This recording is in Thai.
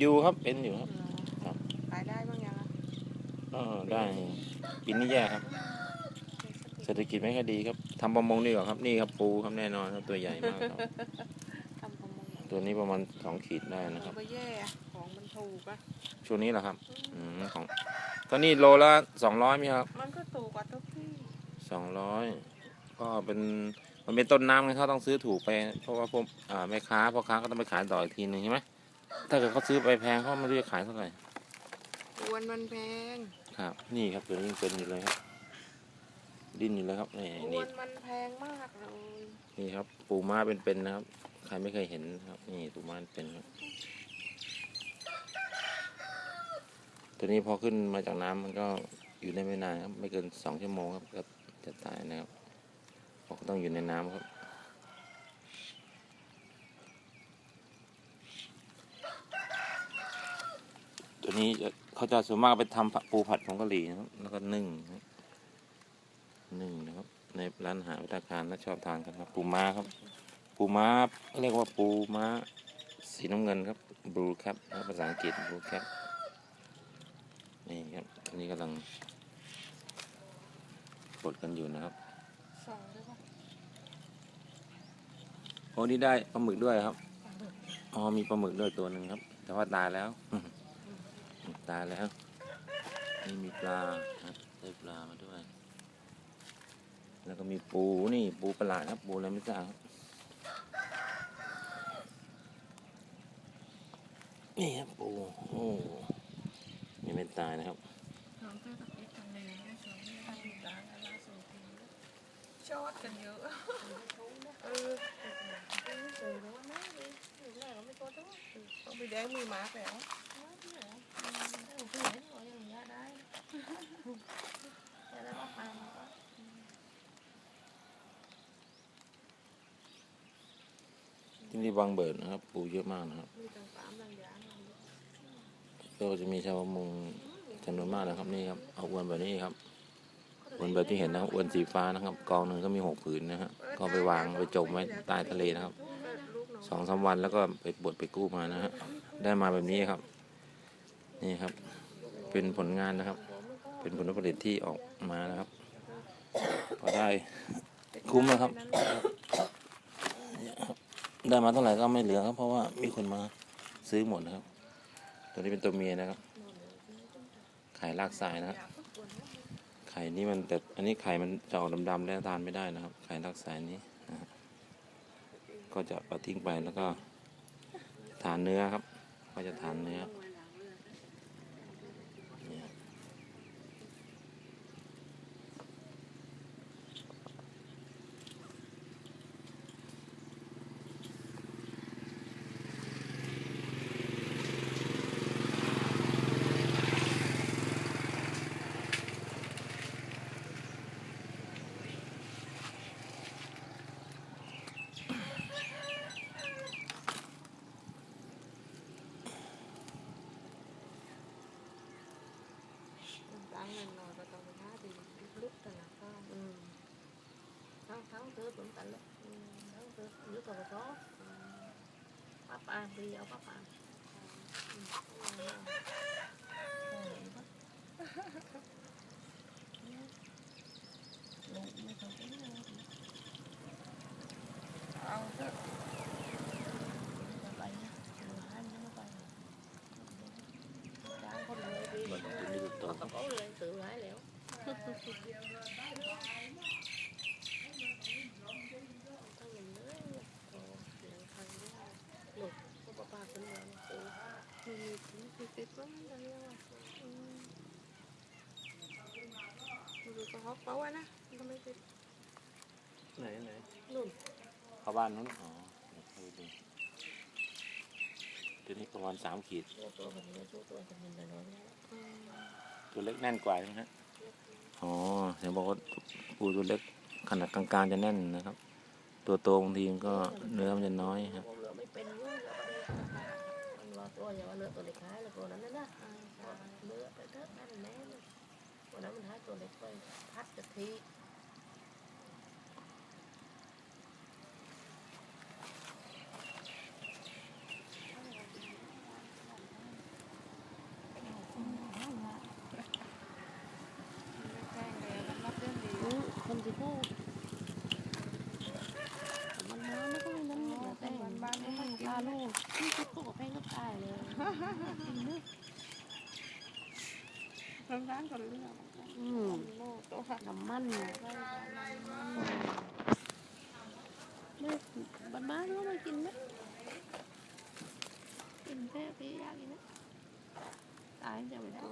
อยู่ครับเป็นอยู่ครับครับขายได้บ้างยังอะเออได้ปีนี้แย่ครับ เศรษฐกิจไม่ค่อยดีครับทำประมงดีกว่าครับ นี่ครับปูครับแน่นอนครับตัวใหญ่มากครับ ทำประมงอย่างตัวนี้ประมาณสองขีดได้นะครับก็แย่อะของมันถูกอะช่วงนี้แหละครับ อืมของตอนนี้โลละสองร้อยไหมครับ มันก็ถูกกว่าทุกที่สองร้อยก็เป็นมันเป็นต้นน้ำไงเขาต้องซื้อถูกไป เพราะว่าพวกอ่าแม่ค้าพ่อค้าก็ต้องไปขายต่ออีกทีหนึ่งใช่ไหม ถ้าเกิดเขาซื้อไปแพงเขาไม่รู้จะขายเท่าไหร่อวนมันแพงครับ นี่ครับตัวนี้ยังเป็นอยู่เลยครับ ดิ้นอยู่เลยครับนี่อนี่วนมันแพงมากเลยนี่ครับ ปูม้าเป็นๆนะครับ ใครไม่เคยเห็นนะครับ นี่ปูม้าเป็นครับตัวนี้พอขึ้นมาจากน้ำมันก็อยู่ได้ไม่นานครับ ไม่เกินสองชั่วโมงครับก็จะตายนะครับเพราะเขาต้องอยู่ในน้ำครับ ตัวนี้จะเขาจะส่วนมากไปทำปูผัดผงกะหรี่นะครับแล้วก็นึ่งนะครับนึ่งนะครับ ในร้านอาหารวิทยาการและชอบทานกันครับ ปูม้าครับ ปูม้าเรียกว่าปูม้าสีน้ำเงินครับ blue cap นะครับภาษาอังกฤษ blue cap นี่ครับอันนี้กำลังบดกันอยู่นะครับสองได้ปะโอ้นี่ได้ปลาหมึกด้วยครับอ๋อมีปลาหมึกด้วยตัวหนึ่งครับ แต่ว่าตายแล้ว ตายแล้ว นี่มีปลาครับได้ปลามาด้วย แล้วก็มีปูนี่ปูประหลาดครับ ปูอะไรไม่ทราบนี่ครับปูโอ้ยังไม่ตายนะครับน้องเต้ตะกี้ทำเลนะสองที่ทำร้านอะไรล่าสุดชอดกันเยอะเออเออแล้วว่าแม่ดิหนูแม่ก็ไม่ตัวต้องต้องไปแดงมือหมาแล้ว ที่นี่บางเบิดนะครับ ปูเยอะมากนะครับมีต่างสามต่างอย่างก็จะมีชาวประมงจำนวนมากนะครับนี่ครับเอาอวนแบบนี้ครับอวนแบบที่เห็นนะครับอวนสีฟ้านะครับ กองหนึ่งก็มีหกผืนนะฮะก็ไปวางไปจมไว้ใต้ทะเลนะครับสองสามวันแล้วก็ไปบดไปกู้มานะฮะได้มาแบบนี้ครับ นี่ครับ เป็นผลงานนะครับ เป็นผลผลิตที่ออกมานะครับ พอได้คุ้มนะครับได้มาเท่าไหร่ก็ไม่เหลือครับ เพราะว่ามีคนมาซื้อหมดนะครับ ตัวนี้เป็นตัวเมียนะครับ ไข่ลากทรายนะครับไข่นี่มันแต่อันนี้ไข่มันจะออกดำๆแล้วทานไม่ได้นะครับ ไข่ลากทรายนี้นะก็จะเอาทิ้งไปแล้วก็ทานเนื้อครับ ก็จะทานเนื้อเนี่ย ตังเงินหน่อยก็ต้องไปหาดีลึกธนาคารอืมทั้งทั้งซื้อผมกันเลยอืมทั้งซื้อหรือตัวกระท้อป้าปานดีเอาป้าปานอืมอืมเอาเถอะจะไปนะหรือให้มันไม่ ไปจ้างคนเลยดีมันตัวนี้ตัวโตเขาก็เลย tự hái แล้วดูก็ฮอกเป้าอะนะทำไมติดไหนไหนนุ่นเข้าบ้านนู้นอ๋อดี๋ยวเข้าไปดูตัวนี้ประมาณสามขีด ตัวตัวคนนี้ตัวตัวคนนี้เลยเนาะตัวเล็กแน่นกว่าใช่ไหมฮะอ๋อเห็นบอกว่าปูตัวเล็กขนาดกลางๆจะแน่นนะครับ ตัวโตบางทีมันก็เนื้อมันจะน้อยครับ เหลือไม่เป็นเยอะมันว่าตัว อย่าว่าเลือตัวเล็กหายแล้วตัวนั้นนะเลือไปเถอะนั่นแน่วันนั้นมันหายตัวเล็กไปพัดกะทิ ได้ น้ำร้านๆก็เลือกอืมโลตัวค่ะน้ำมันเนี่ยไม่บ้านๆก็มากินไหมกินแค่พี่อยากกินนะตายจะไม่ได้